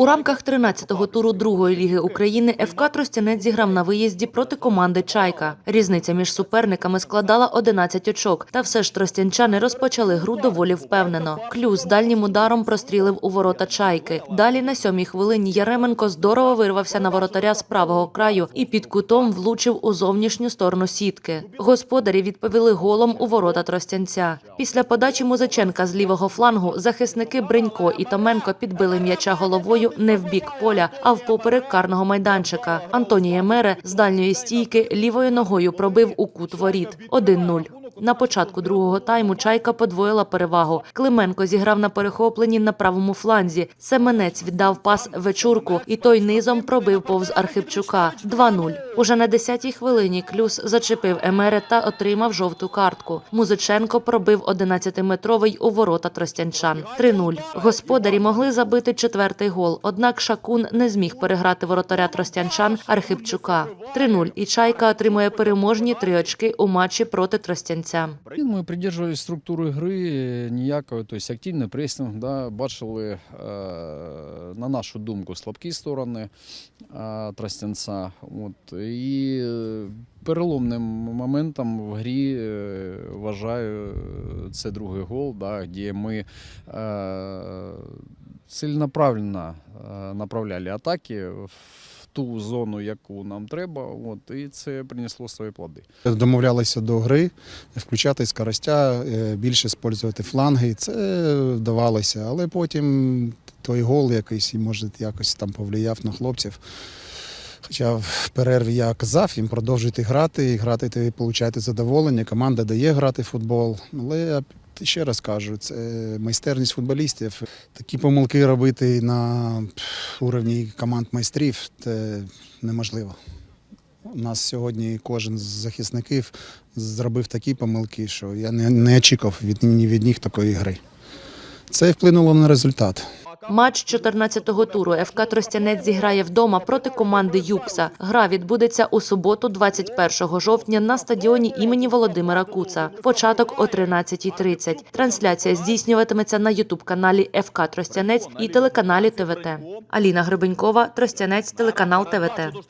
У рамках 13-го туру другої ліги України ФК Тростянець зіграв на виїзді проти команди Чайка. Різниця між суперниками складала 11 очок, та все ж тростянчани розпочали гру доволі впевнено. Клюс дальнім ударом прострілив у ворота Чайки. Далі на сьомій хвилині Яременко здорово вирвався на воротаря з правого краю і під кутом влучив у зовнішню сторону сітки. Господарі відповіли голом у ворота Тростянця. Після подачі Музиченка з лівого флангу захисники Бринько і Томенко підбили м'яча головою не в бік поля, а впоперек карного майданчика. Антонія Мере з дальньої стійки лівою ногою пробив у кут воріт 1-0. На початку другого тайму Чайка подвоїла перевагу. Клименко зіграв на перехопленні на правому фланзі. Семенець віддав пас Вечурку, і той низом пробив повз Архипчука 2-0. Уже на 10-й хвилині Клюс зачепив Емере та отримав жовту картку. Музиченко пробив 11-метровий у ворота Тростянчан 3-0. Господарі могли забити четвертий гол, однак Шакун не зміг переграти воротаря Тростянчан Архипчука 3-0. І Чайка отримує переможні три очки у матчі проти Тростянця. Ми придержувалися структури гри ніякої, тобто активний пресинг, да, бачили, е, на нашу думку, слабкі сторони е, Тростянця. От, е, переломним моментом в грі е, вважаю це другий гол, да, де ми ціленаправленно е, направляли атаки в ту зону, яку нам треба, от, і це принесло свої плоди. Домовлялися до гри, включати скоростя, більше використовувати фланги. Це вдавалося, але потім той гол якийсь, може, якось там повлияв на хлопців. Хоча в перерві я казав їм продовжуйте грати, і грати ти получаєте задоволення. Команда дає грати в футбол. Але я ще раз кажу, це майстерність футболістів. Такі помилки робити на уровні команд майстрів це неможливо. У нас сьогодні кожен з захисників зробив такі помилки, що я не, не очікував від, ні від них такої гри. Це вплинуло на результат. Матч 14-го туру ФК Тростянець зіграє вдома проти команди Юкса. Гра відбудеться у суботу, 21 жовтня, на стадіоні імені Володимира Куца. Початок о 13.30. Трансляція здійснюватиметься на ютуб-каналі ФК Тростянець і телеканалі ТВТ. Аліна Гребенькова, Тростянець, телеканал ТВТ.